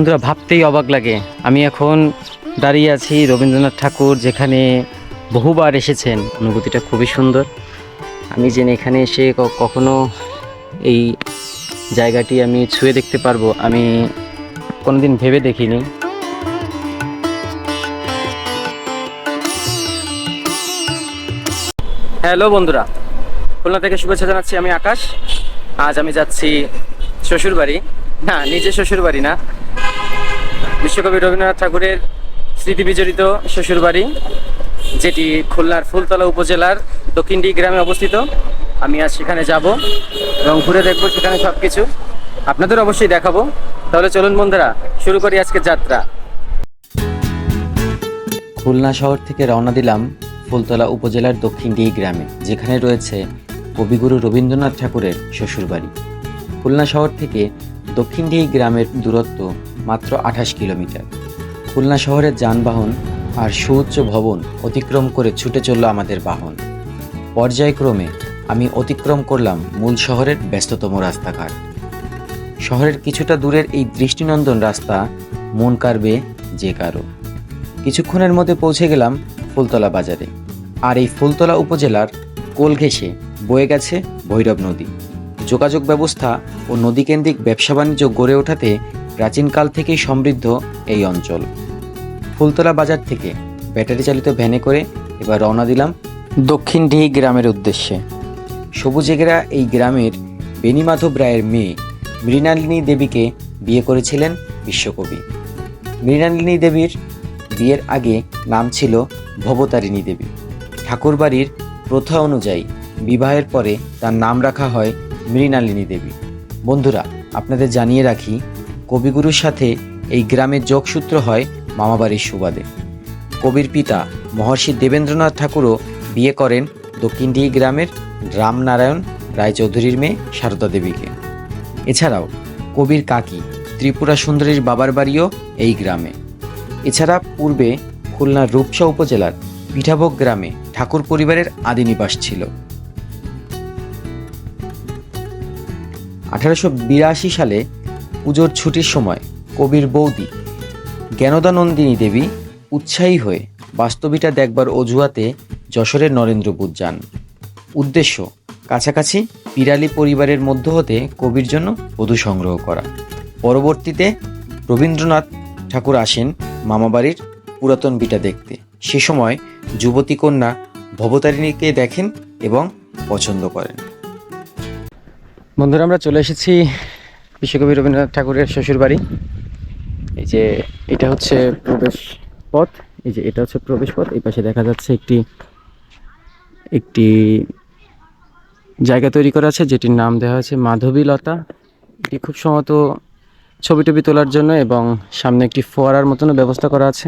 বন্ধুরা, ভাবতেই অবাক লাগে। আমি এখন দাঁড়িয়ে আছি রবীন্দ্রনাথ ঠাকুর, যেখানে বহুবার এসেছেন। অনুভূতিটা খুবই সুন্দর। আমি জেনে এখানে এসে কখনো এই জায়গাটি আমি ছুঁয়ে দেখতে পারব, আমি কোনোদিন ভেবে দেখিনি। হ্যালো বন্ধুরা, খুলনা থেকে শুভেচ্ছা জানাচ্ছি আমি আকাশ। আজ আমি যাচ্ছি শ্বশুরবাড়ি। না নিজে শ্বশুরবাড়ি না বিশ্বকবি রবীন্দ্রনাথ ঠাকুরের স্মৃতি বিজড়িত শ্বশুরবাড়ি, যেটি খুলনার ফুলতলা উপজেলার দক্ষিণডি গ্রামে অবস্থিত। আমি আজ সেখানে যাব এবং ঘুরে দেখব সেখানে সব কিছু আপনাদের অবশ্যই দেখাবো। তাহলে চলুন বন্ধুরা, শুরু করি আজকের যাত্রা। খুলনা শহর থেকে রওনা দিলাম ফুলতলা উপজেলার দক্ষিণডি গ্রামে, যেখানে রয়েছে কবিগুরু রবীন্দ্রনাথ ঠাকুরের শ্বশুরবাড়ি। খুলনা শহর থেকে দক্ষিণডি গ্রামের দূরত্ব মাত্র আঠাশ কিলোমিটার। খুলনা শহরের যানবাহন আর সুউচ্চ ভবন অতিক্রম করে ছুটে চলল আমাদের বাহন। পর্যায়ক্রমে আমি অতিক্রম করলাম মূল শহরের ব্যস্ততম রাস্তাঘাট। শহরের কিছুটা দূরের এই দৃষ্টিনন্দন রাস্তা মন কাড়বে যে কারও। কিছুক্ষণের মধ্যে পৌঁছে গেলাম ফুলতলা বাজারে। আর এই ফুলতলা উপজেলার কোল ঘেঁষে বয়ে গেছে ভৈরব নদী। যোগাযোগ ব্যবস্থা ও নদীকেন্দ্রিক ব্যবসা বাণিজ্য গড়ে ওঠাতে প্রাচীনকাল থেকেই সমৃদ্ধ এই অঞ্চল। ফুলতলা বাজার থেকে ব্যাটারি চালিত ভ্যানে করে এবার রওনা দিলাম দক্ষিণ ডিহি গ্রামের উদ্দেশ্যে। সবুজেগেরা এই গ্রামের বেণীমাধব রায়ের মেয়ে মৃণালিনী দেবীকে বিয়ে করেছিলেন বিশ্বকবি। মৃণালিনী দেবীর বিয়ের আগে নাম ছিল ভবতারিণী দেবী। ঠাকুরবাড়ির প্রথা অনুযায়ী বিবাহের পরে তার নাম রাখা হয় মৃণালিনী দেবী। বন্ধুরা, আপনাদের জানিয়ে রাখি কবিগুরুর সাথে এই গ্রামের যোগসূত্র হয় মামাবাড়ির সুবাদে। কবির পিতা মহর্ষি দেবেন্দ্রনাথ ঠাকুরও বিয়ে করেন দক্ষিণডিহি গ্রামের রামনারায়ণ রায়চৌধুরীর মেয়ে সারদা দেবীকে। এছাড়াও কবির কাকি ত্রিপুরা সুন্দরীর বাবার বাড়িও এই গ্রামে। এছাড়া পূর্বে খুলনার রূপসা উপজেলার পিঠাভোগ গ্রামে ঠাকুর পরিবারের আদি নিবাস ছিল। আঠারোশো বিরাশি সালে পুজোর ছুটির সময় কবির বৌদি জ্ঞানদানন্দিনী দেবী উৎসাহী হয়ে বাস্তবিটা দেখবার অজুহাতে যশোরের নরেন্দ্রপুর যান। উদ্দেশ্য, কাছাকাছি পিরালি পরিবারের মধ্য হতে কবির জন্য বধূ সংগ্রহ করা। পরবর্তীতে রবীন্দ্রনাথ ঠাকুর আসেন মামাবাড়ির পুরাতন বিটা দেখতে। সে সময় যুবতী কন্যা ভবতারিণীকে দেখেন এবং পছন্দ করেন। বন্ধুরা, আমরা চলে এসেছি বিশ্বকবি রবীন্দ্রনাথ ঠাকুরের শ্বশুরবাড়ি। এই যে এটা হচ্ছে প্রবেশ পথ এই যে এটা হচ্ছে প্রবেশ পথ এই পাশে দেখা যাচ্ছে একটি একটি জায়গা তৈরি করা আছে যেটির নাম দেওয়া হয়েছে মাধবীলতা। এটি খুব সম্ভবত ছবি টবি তোলার জন্য এবং সামনে একটি ফোয়ারার মতনও ব্যবস্থা করা আছে।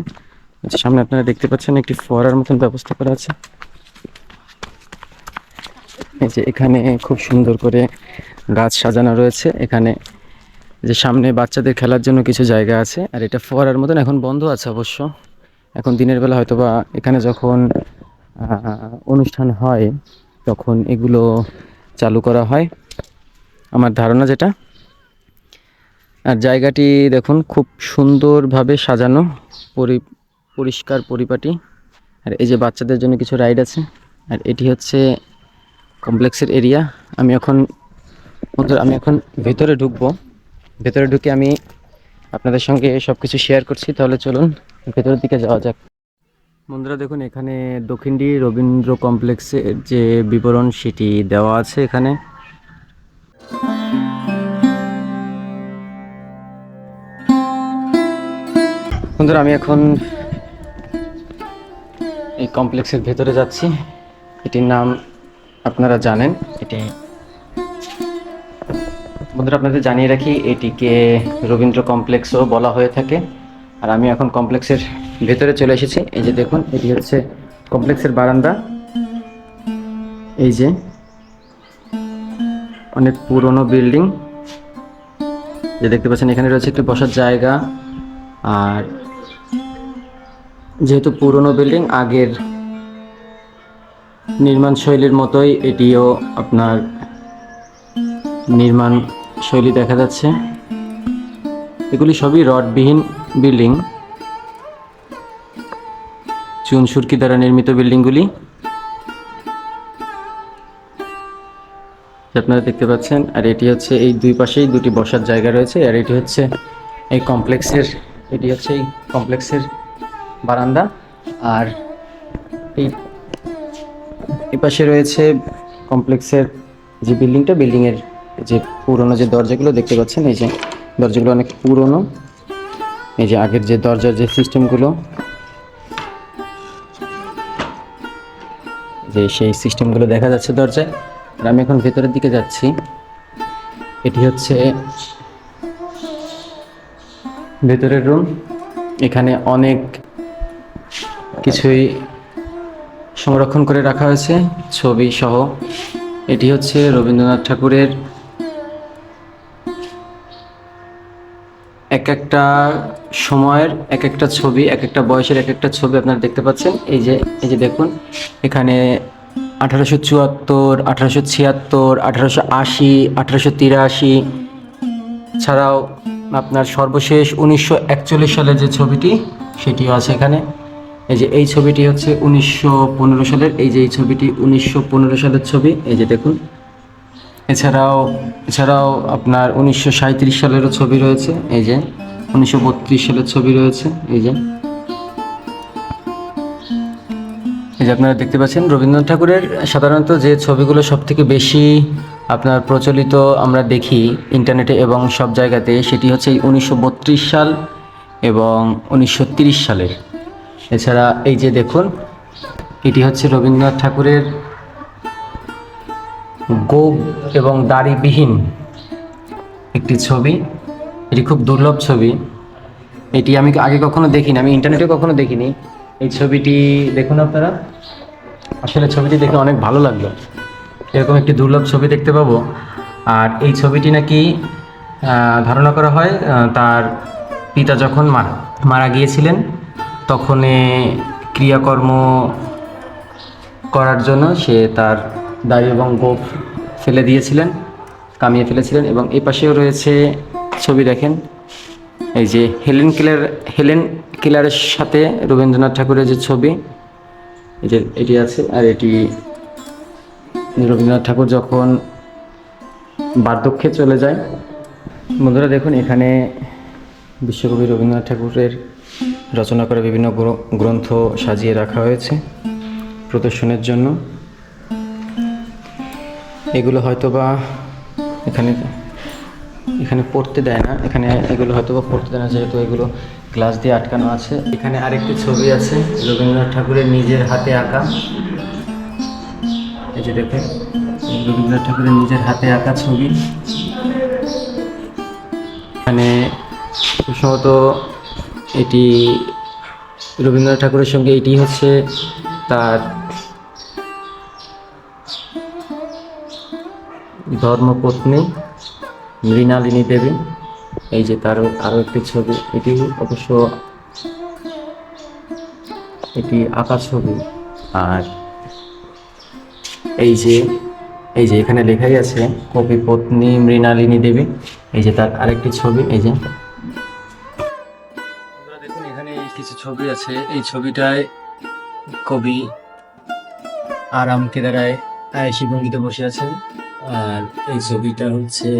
সামনে আপনারা দেখতে পাচ্ছেন একটি ফোয়ারার মতন ব্যবস্থা করা আছে। এই যে এখানে খুব সুন্দর করে গাছ সাজানো রয়েছে। এখানে যে সামনে বাচ্চাদের খেলার জন্য কিছু জায়গা আছে, আর এটা ফোয়ারার মতন এখন বন্ধ আছে অবশ্য। এখন দিনের বেলা হয়তো বা এখানে যখন অনুষ্ঠান হয়, তখন এগুলো চালু করা হয়। আমার ধারণা যেটা, আর জায়গাটি দেখুন খুব সুন্দরভাবে সাজানো, পরি, পরিষ্কার পরিপাটি। আর এই যে বাচ্চাদের জন্য কিছু রাইড আছে, আর এটি হচ্ছে কমপ্লেক্সের এরিয়া। আমি এখন আমি এখন ভেতরে ঢুকবো। ভেতরে ঢুকে আমি আপনাদের সঙ্গে সব কিছু শেয়ার করছি, তাহলে চলুন ভেতরের দিকে যাওয়া যাক। বন্ধুরা, দেখুন, এখানে দক্ষিণডি রবীন্দ্র কমপ্লেক্সের যে বিবরণ সেটি দেওয়া আছে এখানে। বন্ধুরা, আমি এখন এই কমপ্লেক্সের ভেতরে যাচ্ছি। এটির নাম আপনারা জানেন, এটি বন্ধুরা, আপনাদের জানিয়ে রাখি, এটিকে রবীন্দ্র কমপ্লেক্সও বলা হয়ে থাকে। আর আমি এখন কমপ্লেক্সের ভেতরে চলে এসেছি। এই যে দেখুন, এটি হচ্ছে কমপ্লেক্সের বারান্দা। এই যে অনেক পুরনো বিল্ডিং। যে দেখতে পাচ্ছেন, এখানে রয়েছে একটি বসার জায়গা। আর যেহেতু পুরনো বিল্ডিং, আগের নির্মাণ শৈলীর মতোই এটিও আপনার নির্মাণ শৈলী দেখা যাচ্ছে। এগুলি সবই রডবিহীন বিল্ডিং। চুন সুরকি দ্বারা নির্মিত বিল্ডিংগুলি। আপনারা দেখতে পাচ্ছেন, আর এটি হচ্ছে এই দুই পাশেই দুটি বসার জায়গা রয়েছে, আর এটি হচ্ছে এই কমপ্লেক্সের, এটি হচ্ছে এই কমপ্লেক্সের বারান্দা। আর এই এই পাশে রয়েছে কমপ্লেক্সের যে বিল্ডিংটা, বিল্ডিংয়ের যে পুরনো যে দরজাগুলো দেখতে পাচ্ছেন, এই যে দরজাগুলো অনেক পুরনো। এই যে আগের যে দরজার যে সিস্টেমগুলো, যে সেই সিস্টেমগুলো দেখা যাচ্ছে দরজায়। আর আমি এখন ভেতরের দিকে যাচ্ছি। এটি হচ্ছে ভেতরের রুম। এখানে অনেক কিছুই সংরক্ষণ করে রাখা হয়েছে, ছবি সহ। এটি হচ্ছে রবীন্দ্রনাথ ঠাকুরের এক একটা সময়ের, এক একটা ছবি, এক একটা বয়সের এক একটা ছবি আপনারা দেখতে পাচ্ছেন। এই যে এই যে দেখুন, এখানে আঠারোশো চুয়াত্তর, আঠারোশো ছিয়াত্তর, আঠারোশো আশি, আঠারোশো তিরাশি। ছাড়াও আপনার সর্বশেষ উনিশশো একচল্লিশ সালের যে ছবিটি, সেটিও আছে এখানে। এই যে, এই ছবিটি হচ্ছে উনিশশো পনেরো সালের, এই যে, এই ছবিটি উনিশশো পনেরো সালের ছবি। এই যে দেখুন এছাড়াও এছাড়াও আপনার উনিশশো সাঁত্রিশ সালেরও ছবি রয়েছে, এই যে। উনিশশো বত্রিশ সালের ছবি রয়েছে, এই যে। এই যে আপনারা দেখতে পাচ্ছেন, রবীন্দ্রনাথ ঠাকুরের সাধারণত যে ছবিগুলো সব থেকে বেশি আপনার প্রচলিত আমরা দেখি ইন্টারনেটে এবং সব জায়গাতে, সেটি হচ্ছে উনিশশো সাল এবং উনিশশো সালের। এছাড়া এই যে দেখুন, এটি হচ্ছে রবীন্দ্রনাথ ঠাকুরের গোপ এবং দাড়িবিহীন একটি ছবি। এটি খুব দুর্লভ ছবি। এটি আমি আগে কখনো দেখিনি, আমি ইন্টারনেটে কখনো দেখিনি। এই ছবিটি দেখুন আপনারা। আসলে ছবিটি দেখে অনেক ভালো লাগল। এরকম একটি দুর্লভ ছবি দেখতে পাবো। আর এই ছবিটি নাকি ধারণা করা হয় তার পিতা যখন মারা মারা গিয়েছিলেন তখন ক্রিয়াকর্ম করার জন্য সে তার দাড়ি এবং গোফ ফেলে দিয়েছিলেন, কামিয়ে ফেলেছিলেন এবং এই পাশেও রয়েছে ছবি দেখেন, এই যে হেলেন কিলার, হেলেন কিলারের সাথে রবীন্দ্রনাথ ঠাকুরের যে ছবি, এই যে এটি আছে আর এটি রবীন্দ্রনাথ ঠাকুর যখন বার্ধক্যে চলে যায়। বন্ধুরা দেখুন, এখানে বিশ্বকবি রবীন্দ্রনাথ ঠাকুরের রচনা করা বিভিন্ন গ্রন্থ সাজিয়ে রাখা হয়েছে প্রদর্শনের জন্য। এগুলো হয়তোবা এখানে এখানে পড়তে দেয় না। এখানে এগুলো হয়তোবা পড়তে দেয় না, যেহেতু এগুলো গ্লাস দিয়ে আটকানো আছে। এখানে আরেকটি ছবি আছে, রবীন্দ্রনাথ ঠাকুরের নিজের হাতে আঁকা। এই যে দেখেন, রবীন্দ্রনাথ ঠাকুরের নিজের হাতে আঁকা ছবি। এখানে সম্ভবত এটি রবীন্দ্রনাথ ঠাকুরের সঙ্গে এটি হচ্ছে তার ধর্মপত্নী মৃণালিনী দেবী। এই যে তার আরও একটি ছবি, এটি অবশ্য এটি আঁকা ছবি। আর এই যে এই যে এখানে লেখাই আছে কবি পত্নী মৃণালিনী দেবী। এই যে তার আরেকটি ছবি, এই যে। দেখুন, এখানে কিছু ছবি আছে। এই ছবিটায় কবি আরাম কেদারায় আয়েসি ভঙ্গিতে বসে আছেন। আর এই ছবিটা হচ্ছে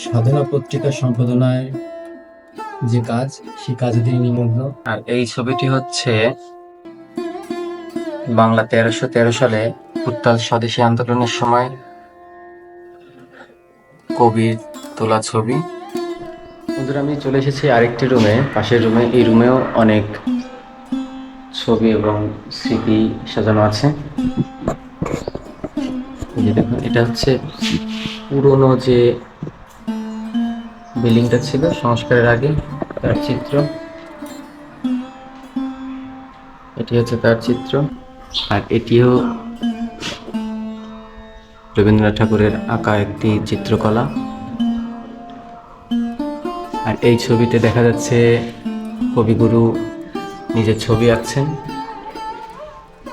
সাধনা পত্রিকা সম্পাদনায় যে কাজ, সেই কাজে তিনি নিমগ্ন। আর এই ছবিটি হচ্ছে বাংলা তেরোশো তেরো সালে উত্তাল স্বদেশী আন্দোলনের সময় কবির তোলা ছবি। বন্ধুরা, আমি চলে এসেছি আরেকটি রুমে। পাশের রুমে, এই রুমেও অনেক ছবি এবং স্মৃতি সাজানো আছে। যে দেখুন এটা হচ্ছে পুরনো যে বিল্ডিংটা ছিল, সংস্কারের আগে তার চিত্র। এটি হচ্ছে তার চিত্র। আর এটিও রবীন্দ্রনাথ ঠাকুরের আঁকা একটি চিত্রকলা। আর এই ছবিতে দেখা যাচ্ছে কবিগুরু নিজের ছবি আঁকছেন।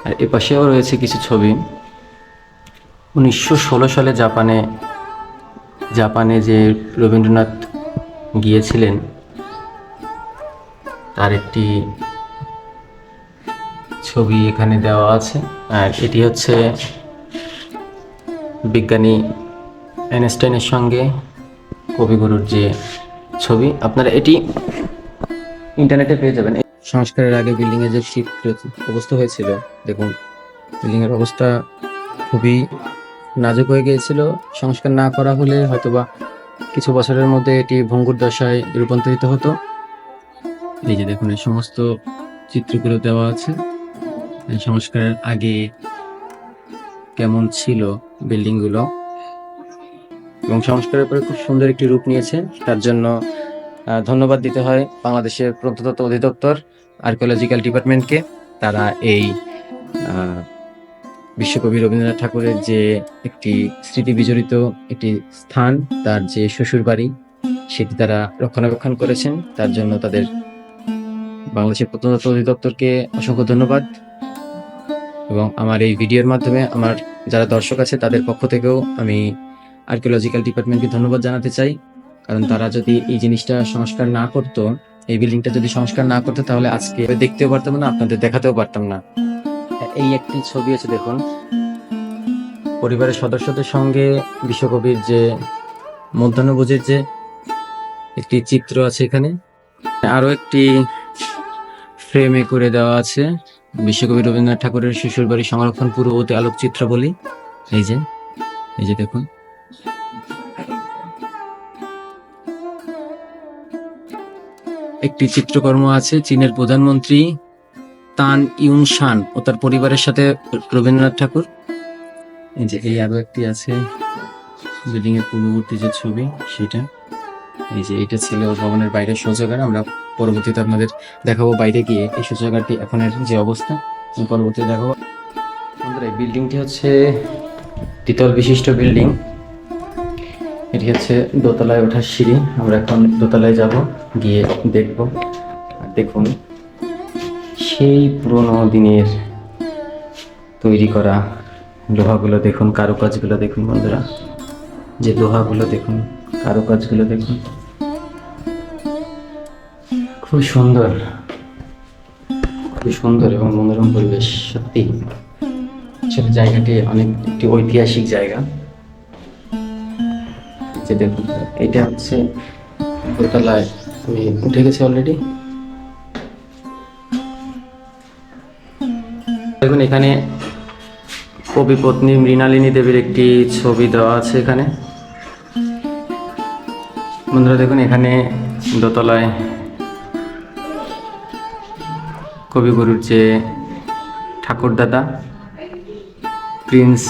আর এ পাশেও রয়েছে কিছু ছবি। উনিশশো ষোলো সালে জাপানে জাপানে যে রবীন্দ্রনাথ গিয়েছিলেন, তার একটি ছবি এখানে দেওয়া আছে। আর এটি হচ্ছে বিজ্ঞানী অ্যানস্টাইনের সঙ্গে কবিগুরুর যে ছবি। আপনারা এটি ইন্টারনেটে পেয়ে যাবেন। সংস্কারের আগে বিল্ডিং এর যে শীত অবস্থা হয়েছিল, দেখুন বিল্ডিং এর অবস্থা খুবই নাজুক হয়ে গিয়েছিল। সংস্কার না করা হলে হয়তোবা কিছু বছরের মধ্যে এটি ভঙ্গুর দশায় রূপান্তরিত হতো। এই যে দেখুন, এই সমস্ত চিত্রগুলো দেওয়া আছে। সংস্কারের আগে কেমন ছিল বিল্ডিংগুলো এবং সংস্কারের পরে খুব সুন্দর একটি রূপ নিয়েছে। তার জন্য ধন্যবাদ দিতে হয় বাংলাদেশের প্রত্নতত্ত্ব অধিদপ্তর আর্কিওলজিক্যাল ডিপার্টমেন্টকে। তারা এই বিশ্বকবি রবীন্দ্রনাথ ঠাকুরের যে একটি স্মৃতি বিজড়িত একটি স্থান, তার যে শ্বশুর বাড়ি সেটি তারা রক্ষণাবেক্ষণ করেছেন। তার জন্য তাদের বাংলাদেশের প্রত্নতত্ত্ব অধিদপ্তরকে অসংখ্য ধন্যবাদ। এবং আমার এই ভিডিওর মাধ্যমে আমার যারা দর্শক আছে, তাদের পক্ষ থেকেও আমি আর্কিওলজিক্যাল ডিপার্টমেন্টকে ধন্যবাদ জানাতে চাই। কারণ তারা যদি এই জিনিসটা সংস্কার না করতো, এই বিল্ডিংটা যদি সংস্কার না করতো, তাহলে আজকে দেখতেও পারতাম না, আপনাদের দেখাতেও পারতাম না। এই একটি ছবি আছে, দেখুন। পরিবারের সদস্যদের সঙ্গে বিশ্বকবির যে মধ্যাহ্নভোজের যে একটি চিত্র আছে এখানে আরও একটি ফ্রেমে করে দেওয়া আছে। বিশ্বকবি রবীন্দ্রনাথ ঠাকুরের শ্বশুর বাড়ি সংরক্ষণ পূর্ববর্তী আলোকচিত্র বলি এই যে এই যে দেখুন। একটি চিত্রকর্ম আছে, চীনের প্রধানমন্ত্রী তান ইউন শান ও তার পরিবারের সাথে রবীন্দ্রনাথ ঠাকুর। এই যে, এই আরও একটি আছে বিল্ডিং এর পূর্ববর্তী যে ছবি, সেটা। এই যে এটা ছিল ভবনের বাইরের শৌচাগার। আমরা পরবর্তীতে আপনাদের দেখাবো বাইরে গিয়ে এই শৌচাগারটি এখনের যে অবস্থা। পরবর্তীতে দেখাবো। বন্ধুরা, এই বিল্ডিংটি হচ্ছে দ্বিতল বিশিষ্ট বিল্ডিং। এটি হচ্ছে দোতলায় ওঠার সিঁড়ি। আমরা এখন দোতলায় যাব, গিয়ে দেখব। আর দেখুন সেই পুরোনো দিনের তৈরি করা লোহাগুলো দেখুন, কারুকাজগুলো দেখুন বন্ধুরা। যে লোহাগুলো দেখুন, কারুকাজগুলো দেখুন। খুব সুন্দর খুব সুন্দর এবং মনোরম পরিবেশ, সত্যি। আসলে জায়গাটি অনেক, একটি ঐতিহাসিক জায়গা। যে দেখুন, এটা হচ্ছে দোতলায়, আমি উঠে গেছি অলরেডি দেখুন, এখানে কবি পত্নী মৃণালিনী দেবীর একটি ছবি দেওয়া আছে এখানে। বন্ধুরা, দেখুন, এখানে দোতলায় কবিগুরুর যে ঠাকুরদাদা, প্রিন্স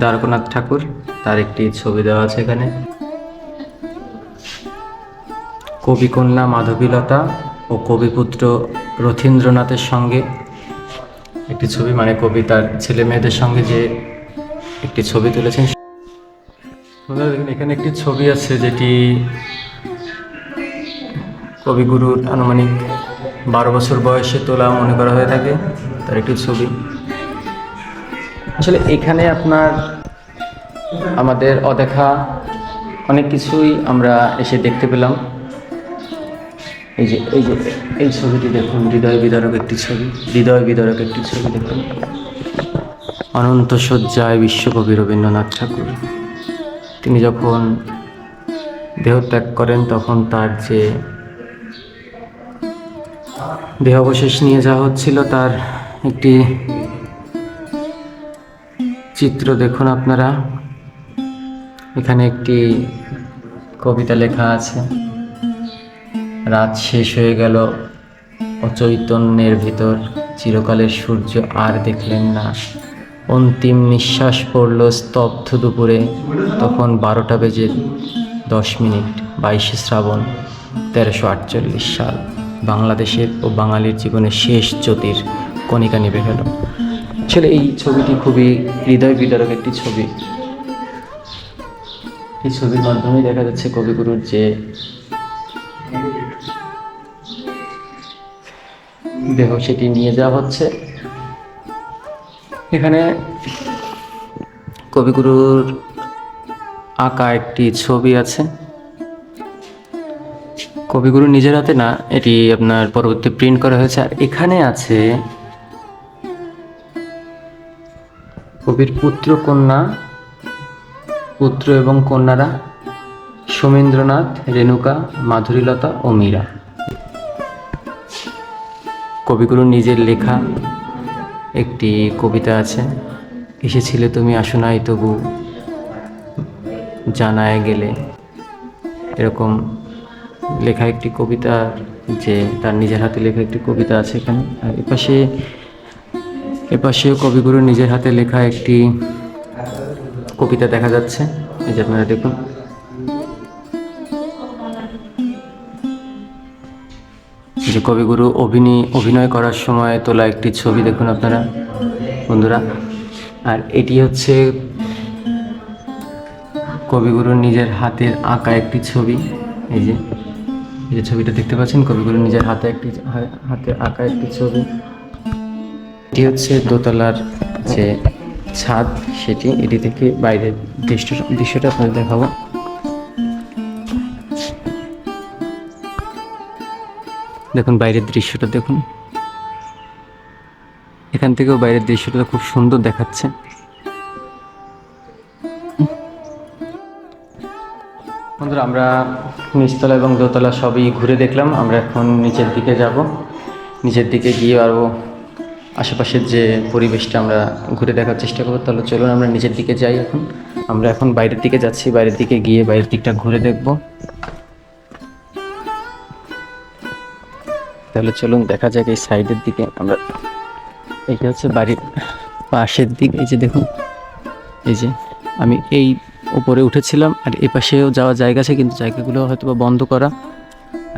দ্বারকনাথ ঠাকুর, তার একটি ছবি দেওয়া আছে এখানে। কবিকন্যা মাধবীলতা ও কবিপুত্র রথীন্দ্রনাথের সঙ্গে একটি ছবি মানে কবি তার ছেলে মেয়েদের সঙ্গে যে একটি ছবি তুলেছেন। দেখুন, এখানে একটি ছবি আছে যেটি কবিগুরুর আনুমানিক বারো বছর বয়সে তোলা মনে করা হয়ে থাকে, তার একটি ছবি। আসলে এখানে আপনার আমাদের অদেখা অনেক কিছুই আমরা এসে দেখতে পেলাম। এই যে এই যে, এই ছবিটি দেখুন, হৃদয় বিদারক একটি ছবি। হৃদয় বিদারক একটি ছবি দেখুন। অনন্ত শয্যায় বিশ্বকবি রবীন্দ্রনাথ ঠাকুর। তিনি যখন দেহ ত্যাগ করেন, তখন তার যে দেহাবশেষ নিয়ে যাওয়া হচ্ছিল, তার একটি চিত্র দেখুন আপনারা। এখানে একটি কবিতা লেখা আছে। রাত শেষ হয়ে গেল। অচৈতন্যের ভিতর চিরকালের সূর্য আর দেখলেন না। অন্তিম নিঃশ্বাস পড়ল স্তব্ধ দুপুরে। তখন বারোটা বেজে দশ মিনিট, বাইশে শ্রাবণ, তেরোশো আটচল্লিশ সাল। বাংলাদেশের ও বাঙালির জীবনের শেষ জ্যোতির কণিকা নিভে গেল। আসলে এই ছবিটি খুবই হৃদয় বিদারক একটি ছবি। এই ছবির মাধ্যমে দেখা যাচ্ছে কবিগুরুর যে দেহ সেটি নিয়ে যাওয়া হচ্ছে। এখানে কবিগুরুর আঁকা একটি ছবি আছে। কবিগুরু নিজের হাতে না, এটি আপনার পরবর্তী প্রিন্ট করা হয়েছে। আর এখানে আছে কবির পুত্র কন্যা, পুত্র এবং কন্যারা, সোমেন্দ্রনাথ, রেণুকা, মাধুরীলতা ও মীরা। কবিগুরুর নিজের লেখা একটি কবিতা আছে। এসেছিলে তুমি, আসো নাই তবু জানায় গেলে। এরকম লেখা একটি কবিতা যে তার নিজের হাতে লেখা একটি কবিতা আছে এখানে। আর এপাশে, এপাশেও কবিগুরু নিজের হাতে লেখা একটি কবিতা দেখা যাচ্ছে। এই যে আপনারা দেখুন। যে কবিগুরু অভিনয় অভিনয় করার সময় তোলা একটি ছবি দেখুন আপনারা, বন্ধুরা। আর এটি হচ্ছে কবিগুরুর নিজের হাতের আঁকা একটি ছবি। এই যে এই যে ছবিটা দেখতে পাচ্ছেন? কবিগুরু নিজের হাতে একটি, হাতে আঁকা একটি ছবি। এটি হচ্ছে দোতলার যে ছাদ, সেটি এটি থেকে বাইরের দৃশ্য, দৃশ্যটা আপনাদের দেখাবো। দেখুন, বাইরের দৃশ্যটা দেখুন। এখান থেকেও বাইরের দৃশ্যটা খুব সুন্দর দেখাচ্ছে। বন্ধুরা, আমরা নিচতলা এবং দোতলা সবই ঘুরে দেখলাম। আমরা এখন নিচের দিকে যাব। নিচের দিকে গিয়ে আরও আশেপাশের যে পরিবেশটা আমরা ঘুরে দেখার চেষ্টা করব। তাহলে চলুন, আমরা নিচের দিকে যাই এখন। আমরা এখন বাইরের দিকে যাচ্ছি। বাইরের দিকে গিয়ে বাইরের দিকটা ঘুরে দেখব। তাহলে চলুন দেখা যাক এই সাইডের দিকে আমরা এইটা হচ্ছে বাড়ির পাশের দিক। এই যে দেখুন, এই যে আমি এই উপরে উঠেছিলাম আর এ পাশেও যাওয়ার জায়গা আছে, কিন্তু জায়গাগুলো হয়তো বা বন্ধ করা।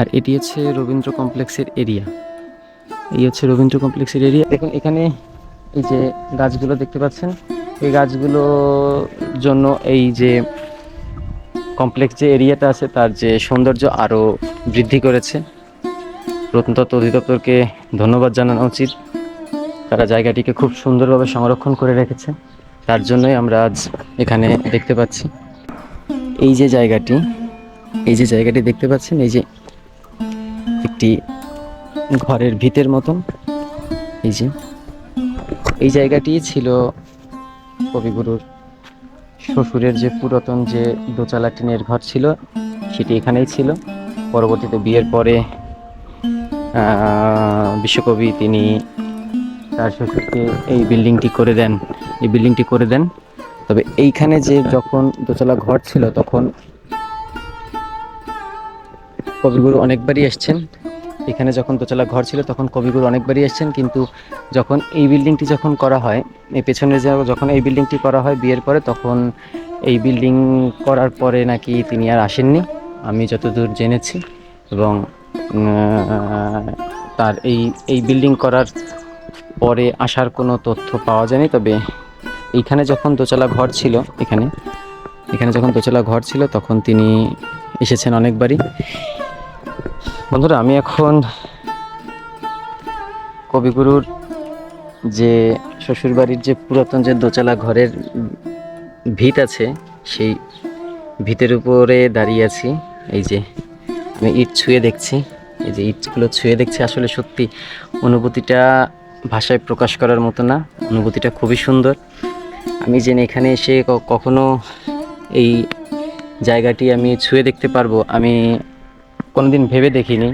আর এটি হচ্ছে রবীন্দ্র কমপ্লেক্সের এরিয়া। এই হচ্ছে রবীন্দ্র কমপ্লেক্সের এরিয়া। দেখুন, এখানে এই যে গাছগুলো দেখতে পাচ্ছেন, এই গাছগুলোর জন্য এই যে কমপ্লেক্স যে এরিয়াটা আছে, তার যে সৌন্দর্য আরও বৃদ্ধি করেছে। প্রত্নতত্ত্ব অধিদপ্তরকে ধন্যবাদ জানানো উচিত। তারা জায়গাটিকে খুব সুন্দরভাবে সংরক্ষণ করে রেখেছে। তার জন্যই আমরা আজ এখানে দেখতে পাচ্ছি। এই যে জায়গাটি, এই যে জায়গাটি দেখতে পাচ্ছেন, এই যে একটি ঘরের ভিতের মতন। এই যে, এই জায়গাটি ছিল কবিগুরুর শ্বশুরের যে পুরাতন যে দোচালা টিনের ঘর ছিল, সেটি এখানেই ছিল। পরবর্তীতে বিয়ের পরে বিশ্বকবি তিনি তার শ্বশুরকে এই বিল্ডিংটি করে দেন, এই বিল্ডিংটি করে দেন। তবে এইখানে যে যখন দোতলা ঘর ছিল, তখন কবিগুরু অনেকবারই এসছেন। এখানে যখন দোতলা ঘর ছিল, তখন কবিগুরু অনেকবারই এসছেন। কিন্তু যখন এই বিল্ডিংটি যখন করা হয় এই পেছনে যে যখন এই বিল্ডিংটি করা হয় বিয়ের পরে, তখন এই বিল্ডিং করার পরে নাকি তিনি আর আসেননি। আমি যতদূর জেনেছি এবং তার এই এই বিল্ডিং করার পরে আসার কোনো তথ্য পাওয়া যায়নি, তবে এইখানে যখন দোতলা ঘর ছিল, এখানে এখানে যখন দোতলা ঘর ছিল, তখন তিনি এসেছেন অনেকবারই। বন্ধুরা, আমি এখন কবিগুরুর যে শ্বশুরবাড়ির যে পুরাতন যে দোতলা ঘরের ভিত আছে, সেই ভিতের উপরে দাঁড়িয়ে আছি। এই যে, আমি ইট ছুঁয়ে দেখছি। এই যে ইটগুলো ছুঁয়ে দেখছি, আসলে সত্যি অনুভূতিটা ভাষায় প্রকাশ করার মতো না। অনুভূতিটা খুবই সুন্দর। আমি যেন এখানে এসে কখনো এই জায়গাটি আমি ছুঁয়ে দেখতে পারব, আমি কোনোদিন ভেবে দেখিনি।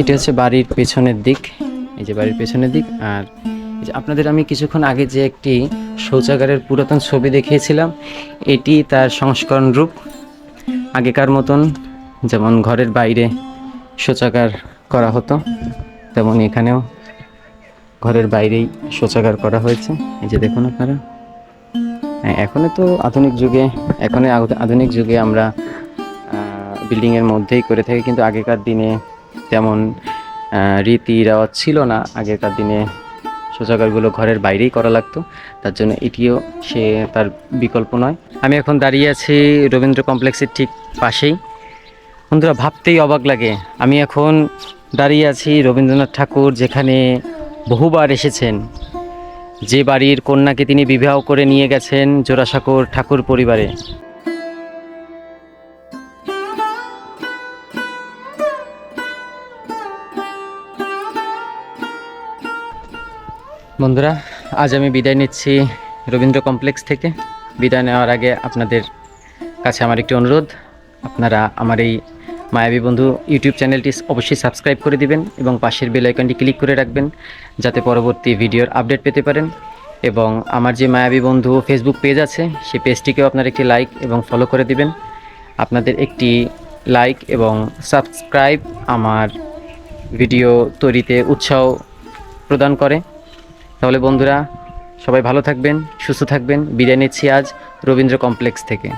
এটা হচ্ছে বাড়ির পেছনের দিক। এই যে বাড়ির পেছনের দিক, আর আপনাদের আমি কিছুক্ষণ আগে যে একটি শৌচাগারের পুরাতন ছবি দেখিয়েছিলাম, এটি তার সংস্করণ রূপ। আগেকার মতন, যেমন ঘরের বাইরে শৌচাগার করা হতো। তেমন এখানেও ঘরের বাইরেই শৌচাগার করা হয়েছে। এই যে দেখুন আপনারা। হ্যাঁ, এখনও তো আধুনিক যুগে এখন আধুনিক যুগে আমরা বিল্ডিংয়ের মধ্যেই করে থাকি। কিন্তু আগেকার দিনে তেমন রীতি রেওয়াজ ছিল না। আগেকার দিনে শৌচাগারগুলো ঘরের বাইরেই করা লাগতো। তার জন্য এটিও সে তার বিকল্প নয়। আমি এখন দাঁড়িয়ে আছি রবীন্দ্র কমপ্লেক্সের ঠিক পাশেই। বন্ধুরা, ভাবতেই অবাক লাগে। আমি এখন দাঁড়িয়ে আছি রবীন্দ্রনাথ ঠাকুর, যেখানে বহুবার এসেছেন। যে বাড়ির কন্যাকে তিনি বিবাহ করে নিয়ে গেছেন জোড়াসাঁকোর ঠাকুর পরিবারে। বন্ধুরা, আজ আমি বিদায় নিচ্ছি রবীন্দ্র কমপ্লেক্স থেকে। বিদায় নেওয়ার আগে আপনাদের কাছে আমার একটি অনুরোধ। আপনারা আমার এই মায়াবী বন্ধু ইউটিউব চ্যানেলটি অবশ্যই সাবস্ক্রাইব করে দিবেন এবং পাশের বেল আইকনটি ক্লিক করে রাখবেন যাতে পরবর্তী ভিডিওর আপডেট পেতে পারেন। এবং আমার যে মায়াবী বন্ধু ফেসবুক পেজ আছে সেই পেজটিকেও আপনারা একটি লাইক এবং ফলো করে দিবেন। আপনাদের একটি লাইক এবং সাবস্ক্রাইব আমার ভিডিও তৈরিতে উৎসাহ প্রদান করে। তাহলে বন্ধুরা, সবাই ভালো থাকবেন, সুস্থ থাকবেন। বিদায় নিচ্ছি আজ রবীন্দ্র কমপ্লেক্স থেকে।